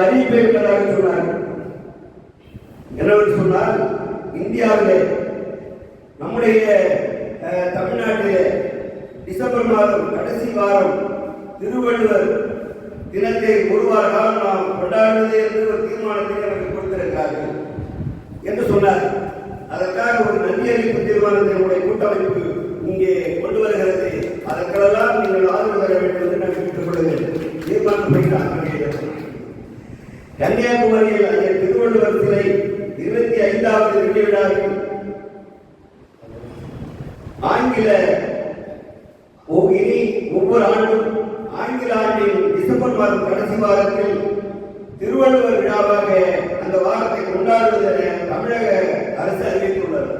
அறிவிப்பை விட்டதாக சொன்னார். என்னவென்று சொன்னால் இந்தியாவிலே நம்முடைய தமிழ்நாட்டிலே டிசம்பர் மாதம் கடைசி வாரம் திருவள்ளுவர் தினத்தை ஒரு வார காலம் நாம் கொண்டாடுவது என்று ஒரு தீர்மானத்தை எனக்கு கொடுத்திருக்கிறார்கள் என்று சொன்னார். அதற்காக ஒரு நன்றி அறிவிப்பு தீர்மானத்தை நம்முடைய கூட்டமைப்பு இங்கே கொண்டு வருகிறது அதற்கெல்லாம் நீங்கள் ஆதரவு தர வேண்டும் என்று நான் கேட்டுக் கொள்கிறேன் தீர்மானத்தை நான் வெளியிடுகிறேன். கன்னியாகுமரியில் அங்கே திருவள்ளுவர் சிலை இருபத்தி ஐந்தாவது வெள்ளி விழாவில் ஆங்கில இனி ஒவ்வொரு ஆண்டும் ஆங்கில ஆண்டின் டிசம்பர் மாதம் கடைசி வாரத்தில் திருவள்ளுவர் விழாவாக அந்த வாரத்தை கொண்டாடுவது என தமிழக அரசு அறிவித்துள்ளது.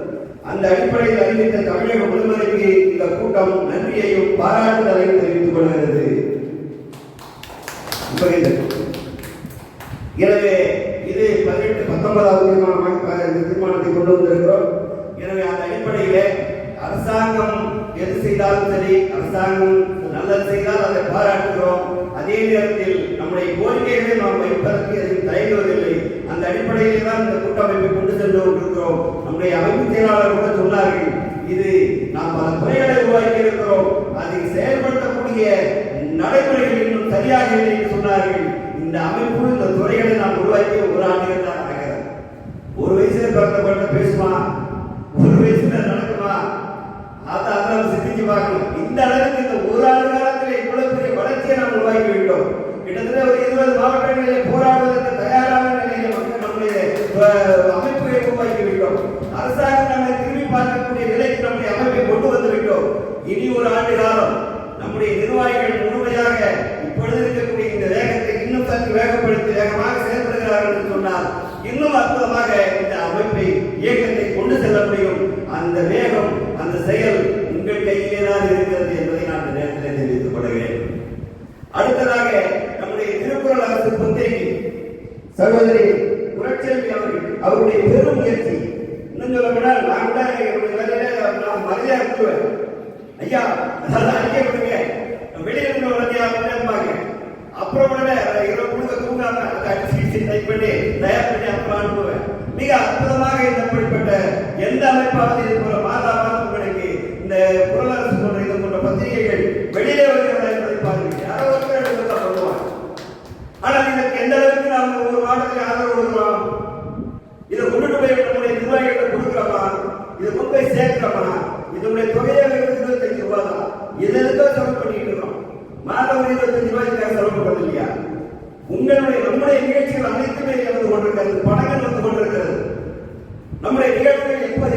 அந்த அடிப்படையில் அறிவித்த தமிழக முதல்வருக்கு இந்த கூட்டம் நன்றியையும் பாராட்டுதலையும் தெரிவித்துக் கொள்கிறது. புரியுது. எனவே இது பதினெட்டு பத்தொன்பதாவது தீர்மானமாக இந்த தீர்மானத்தை கொண்டு வந்திருக்கிறோம். எனவே அந்த அடிப்படையிலே அரசாங்கம் எது செய்தாலும் சரி அரசாங்கம் நல்லது செய்தால் அதை பாராட்டுகிறோம். அதே நேரத்தில் நம்முடைய கோரிக்கைகளை நாம் வைப்பதற்கு எதுவும் தயங்குவதில்லை. அந்த அடிப்படையிலே தான் இந்த கூட்டமைப்பை கொண்டு சென்று கொண்டிருக்கிறோம். நம்முடைய அமைப்பு செயலாளர் கூட சொன்னார்கள் இது நாம் பல துறைகளை உருவாக்கி இருக்கிறோம். அதை செயல்படுத்தக்கூடிய நடைமுறைகள் இன்னும் சரியாக இல்லை என்று சொன்னார்கள். இந்த அமைப்பு இந்த துறைகளை நான் உருவாக்கி ஒரு ஆண்டுகள் தான் நடக்கிறது ஒரு வயசுல பிறந்த குழந்தை பேசுமா ஒரு வயசுல நடக்குமா அதை அதை சிந்திச்சு பார்க்கணும். இந்த அளவுக்கு இந்த ஒரு ஆண்டு காலத்தில் இவ்வளவு பெரிய வளர்ச்சியை நாம் உருவாக்கி விட்டோம். கிட்டத்தட்ட ஒரு இருபது மாவட்டங்களிலே போராடுவதற்கு தயாரான நிலையில மக்கள் நம்முடைய அஹ், அமைப்புகளை உருவாக்கி விட்டோம். அரசாங்கம் நம்மை திரும்பி பார்க்கக்கூடிய நிலைக்கு நம்முடைய அமைப்பை கொண்டு வந்து விட்டோம். இனி ஒரு ஆண்டு காலம் நம்முடைய நிர்வாகிகள் இன்னும் வேகப்படுத்தி வேகமாக செயல்படுகிறார்கள் என்று சொன்னால் இன்னும் அற்புதமாக இந்த அமைப்பை இயக்கத்தை கொண்டு செல்ல முடியும். அந்த வேகம் அந்த செயல் உங்கள் கையிலே தான் இருக்கிறது என்பதை நான் இந்த நேரத்தில் தெரிவித்துக் கொள்கிறேன். அடுத்ததாக நம்முடைய திருக்குறள் அரசு பத்திரிகை சகோதரி புரட்செல்வி அவர்கள் அவருடைய பெரும் முயற்சி. இன்னும் சொல்ல நான் கூட என்னுடைய வேலையில மரியாதை கொடுத்துவேன் ஐயா அதை டைப் பண்ணி தயார் பண்ணி அப்புறம் அனுப்புவேன் மிக அற்புதமாக இந்த எந்த அமைப்பாவது இது போல மாதா மாதம் உங்களுக்கு இந்த குரலரசு போன்ற இது போன்ற பத்திரிகைகள் வெளியிலே வருகிறதா என்பதை யாரோ ஒருத்தர் ஆனால் இதற்கு எந்த அளவுக்கு நாம் ஒரு மாதத்துக்கு ஆதரவு கொடுக்கிறோம் இதை கொண்டுட்டு போய் நம்முடைய நிர்வாகிகிட்ட கொடுக்குறோமா? இதை கொண்டு போய் சேர்க்கிறோமா? இதனுடைய தொகையாக இருபத்தஞ்சு ரூபாய் தான். இதை நம்முடைய நிகழ்ச்சிகள் அனைத்துமே நடந்து கொண்டிருக்கிறது படங்கள் நடந்து கொண்டிருக்கிறது. நம்முடைய நிகழ்ச்சிகள் இப்ப